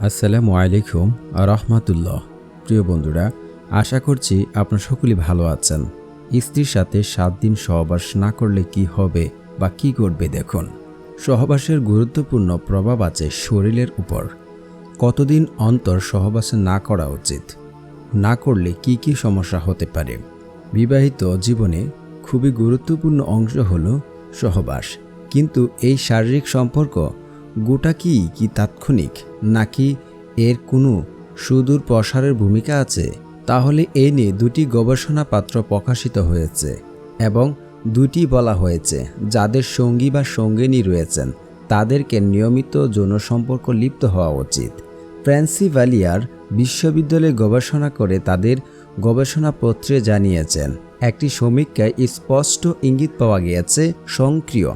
আসসালামু আলাইকুম রহমাতুল্লাহ। প্রিয় বন্ধুরা, আশা করছি আপনারা সকলেই ভালো আছেন। স্ত্রীর সাথে সাত দিন সহবাস না করলে কি হবে বা কি করবে দেখুন। সহবাসের গুরুত্বপূর্ণ প্রভাব আছে শরীরের উপর। কতদিন অন্তর সহবাস না করা উচিত? না করলে কি কি সমস্যা হতে পারে? বিবাহিত জীবনে খুবই গুরুত্বপূর্ণ অংশ হল সহবাস। কিন্তু এই শারীরিক সম্পর্ক গোটা কি কি তাৎক্ষণিক? নাকি এর কোনো সুদূর প্রসারের ভূমিকা আছে? তাহলে এ নিয়ে দুটি গবেষণাপত্র প্রকাশিত হয়েছে এবং দুটি বলা হয়েছে, যাদের সঙ্গী বা সঙ্গিনী রয়েছেন। তাদেরকে নিয়মিত যৌন সম্পর্ক লিপ্ত হওয়া উচিত। প্রেন্সিভালিয়ার বিশ্ববিদ্যালয়ে গবেষণা করে তাদের গবেষণাপত্রে জানিয়েছেন, একটি সমীক্ষায় স্পষ্ট ইঙ্গিত পাওয়া গিয়েছে, সক্রিয়।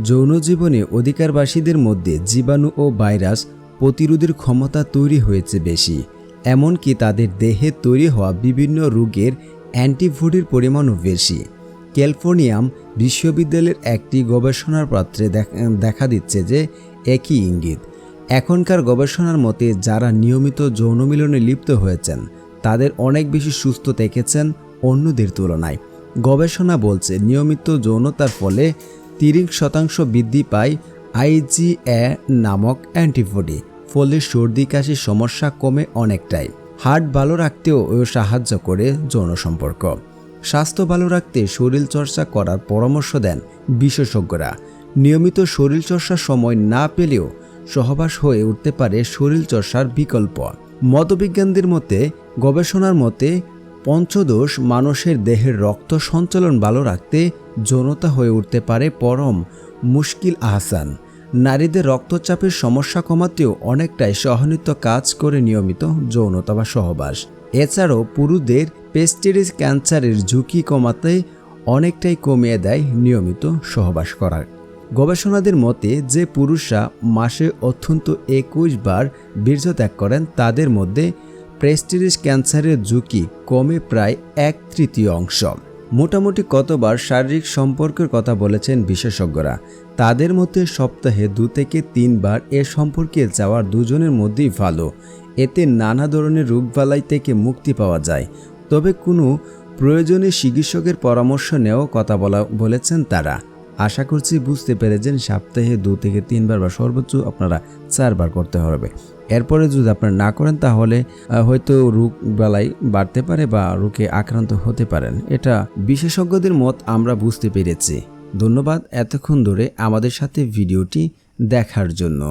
যৌন জীবনে অধিকারবাসীদের মধ্যে জীবাণু ও ভাইরাস প্রতিরোধের ক্ষমতা তৈরি হয়েছে বেশি, এমনকি তাদের দেহে তৈরি হওয়া বিভিন্ন রোগের অ্যান্টিবডির পরিমাণও বেশি। ক্যালিফোর্নিয়াম বিশ্ববিদ্যালয়ের একটি গবেষণার পাত্রে দেখ- দিচ্ছে যে একই ইঙ্গিত। এখনকার গবেষণার মতে যারা নিয়মিত যৌন মিলনে লিপ্ত হয়েছেন, তাদের অনেক বেশি সুস্থ থেকেছেন অন্যদের তুলনায়। গবেষণা বলছে নিয়মিত যৌনতার ফলে তিরিশ শতাংশ বৃদ্ধি পায় আইজিএ নামক অ্যান্টিবডি, ফলে সর্দি, কাশির সমস্যা কমে অনেকটাই। হার্ট ভালো রাখতেও সাহায্য করে যৌন সম্পর্ক স্বাস্থ্য ভালো রাখতে শরীর চর্চা করার পরামর্শ দেন বিশেষজ্ঞরা। নিয়মিত শরীর চর্চার সময় না পেলেও সহবাস হয়ে উঠতে পারে শরীর চর্চার বিকল্প। মতবিজ্ঞানদের মতে, গবেষণার মতে পঞ্চদোষ মানুষের দেহের রক্ত সঞ্চালন ভালো রাখতে যৌনতা হয়ে উঠতে পারে পরম মুশকিল আহসান। নারীদের রক্তচাপের সমস্যা কমাতেও অনেকটাই সহনীত কাজ করে নিয়মিত যৌনতা বা সহবাস। এছাড়াও পুরুষদের পেস্টিরিজ ক্যান্সারের ঝুঁকি কমাতে অনেকটাই কমিয়ে দেয় নিয়মিত সহবাস করার গবেষণাদের মতে যে পুরুষরা মাসে অত্যন্ত একুশ বার বীর্য ত্যাগ করেন, তাদের মধ্যে প্রেস্টিরিজ ক্যান্সারের ঝুঁকি কমে প্রায় এক তৃতীয় অংশ। মোটামুটি কতবার শারীরিক সম্পর্কের কথা বলেছেন বিশেষজ্ঞরা। তাদের মধ্যে সপ্তাহে দু থেকে তিনবার এ সম্পর্কে যাওয়ার দুজনের মধ্যেই ভালো। এতে নানা ধরনের রোগবালাই থেকে মুক্তি পাওয়া যায়। তবে কোনো প্রয়োজনে চিকিৎসকের পরামর্শ নেওয়া কথা বলা, বলেছেন তারা। আশা করছি বুঝতে পেরেছেন, সপ্তাহে দু থেকে তিনবার বা সর্বোচ্চ আপনারা চারবার করতে হবে। এরপরে যদি আপনারা না করেন তাহলে হয়তো রোগ বেলায় বাড়তে পারে বা রোগে আক্রান্ত হতে পারেন। এটা বিশেষজ্ঞদের মত আমরা বুঝতে পেরেছি। ধন্যবাদ এতক্ষণ ধরে আমাদের সাথে ভিডিওটি দেখার জন্য।